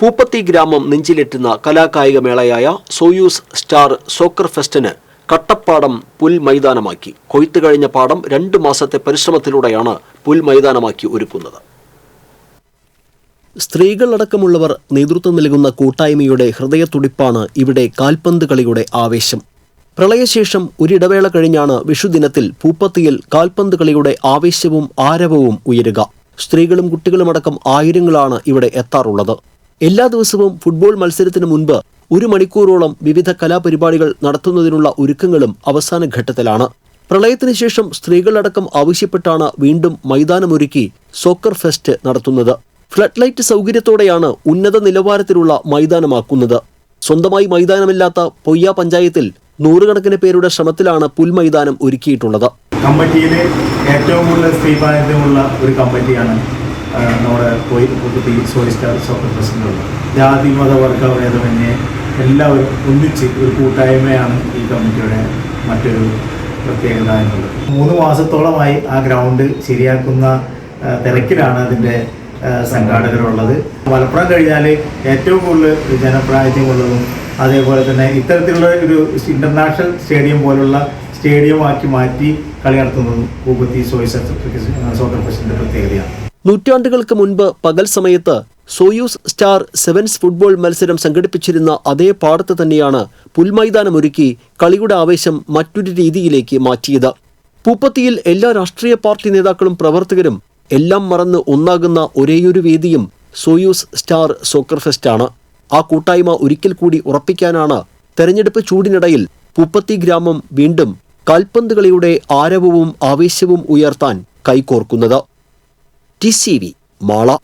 പൂപ്പത്തി ഗ്രാമം നെഞ്ചിലെത്തുന്ന കലാകായിക മേളയായ സോയൂസ് സ്റ്റാർ സോക്കർ ഫെസ്റ്റിന് കട്ടപ്പാടം പുൽ മൈതാനമാക്കി. കൊയ്ത്തു കഴിഞ്ഞ പാടം രണ്ട് മാസത്തെ പരിശ്രമത്തിലൂടെയാണ് പുൽ മൈതാനമാക്കി ഒരുക്കുന്നത്. സ്ത്രീകളടക്കമുള്ളവർ നേതൃത്വം നൽകുന്ന കൂട്ടായ്മയുടെ ഹൃദയത്തുടിപ്പാണ് ഇവിടെ കാൽപന്ത് കളിയുടെ ആവേശം. പ്രളയശേഷം ഒരിടവേള കഴിഞ്ഞാണ് വിഷുദിനത്തിൽ പൂപ്പത്തിയിൽ കാൽപന്ത് കളിയുടെ ആവേശവും ആരവവും ഉയരുക. സ്ത്രീകളും കുട്ടികളുമടക്കം ആയിരങ്ങളാണ് ഇവിടെ എത്താറുള്ളത്. എല്ലാ ദിവസവും ഫുട്ബോൾ മത്സരത്തിന് മുൻപ് ഒരു മണിക്കൂറോളം വിവിധ കലാപരിപാടികൾ നടത്തുന്നതിനുള്ള ഒരുക്കങ്ങളും അവസാന ഘട്ടത്തിലാണ്. പ്രളയത്തിന് ശേഷം സ്ത്രീകളടക്കം ആവശ്യപ്പെട്ടാണ് വീണ്ടും മൈതാനമൊരുക്കി സോക്കർ ഫെസ്റ്റ് നടത്തുന്നത്. ഫ്ലഡ് ലൈറ്റ് സൗകര്യത്തോടെയാണ് ഉന്നത നിലവാരത്തിലുള്ള മൈതാനമാക്കുന്നത്. സ്വന്തമായി മൈതാനമില്ലാത്ത പൊയ്യ പഞ്ചായത്തിൽ നൂറുകണക്കിന് പേരുടെ ശ്രമത്തിലാണ് പുൽമൈതാനം ഒരുക്കിയിട്ടുള്ളത്. കമ്മിറ്റിയിലെ ഏറ്റവും കൂടുതൽ സ്ത്രീ പ്രായത്തിലുള്ള ഒരു കമ്മിറ്റിയാണ് നമ്മുടെ പോയി പുതുപ്പി സോറി സ്റ്റാർ സോക്കർ പ്രസിഡന്റുണ്ട് ജാതി മത വർഗ ഭേദമന്യേ എല്ലാവരും ഒന്നിച്ച് ഒരു കൂട്ടായ്മയാണ് ഈ കമ്മിറ്റിയുടെ മറ്റൊരു പ്രത്യേകത എന്നുള്ളത്. മൂന്ന് മാസത്തോളമായി ആ ഗ്രൗണ്ട് ശരിയാക്കുന്ന തിരക്കിലാണ് അതിന്റെ സംഘാടകരുള്ളത്. മലപ്പുറം കഴിഞ്ഞാൽ ഏറ്റവും കൂടുതൽ ജനപ്രാതിനിധ്യമുള്ളതും അതേപോലെ തന്നെ ഇത്തരത്തിലുള്ള ഒരു ഇന്റർനാഷണൽ സ്റ്റേഡിയം പോലുള്ള സ്റ്റേഡിയമാക്കി മാറ്റി കളി നടത്തുന്നതും കൂപ്പത്തി സോയി സോക്കർ ഫെസ്റ്റിന്റെ പ്രത്യേകതയാണ്. നൂറ്റാണ്ടുകൾക്ക് മുൻപ് പകൽ സമയത്ത് സോയൂസ് സ്റ്റാർ സെവൻസ് ഫുട്ബോൾ മത്സരം സംഘടിപ്പിച്ചിരുന്ന അതേ പാടത്ത് തന്നെയാണ് പുൽമൈതാനമൊരുക്കി കളിയുടെ ആവേശം മറ്റൊരു രീതിയിലേക്ക് മാറ്റിയത്. പൂപ്പത്തിയിൽ എല്ലാ രാഷ്ട്രീയ പാർട്ടി നേതാക്കളും പ്രവർത്തകരും എല്ലാം മറന്ന് ഒന്നാകുന്ന ഒരേയൊരു വേദിയും സോയൂസ് സ്റ്റാർ സോക്കർ ഫെസ്റ്റാണ്. ആ കൂട്ടായ്മ ഒരിക്കൽ കൂടി ഉറപ്പിക്കാനാണ് തെരഞ്ഞെടുപ്പ് ചൂടിനിടയിൽ പൂപ്പത്തി ഗ്രാമം വീണ്ടും കാൽപന്ത് കളിയുടെ ആരവവും ആവേശവും ഉയർത്താൻ കൈകോർക്കുന്നത്. 第四位，马了。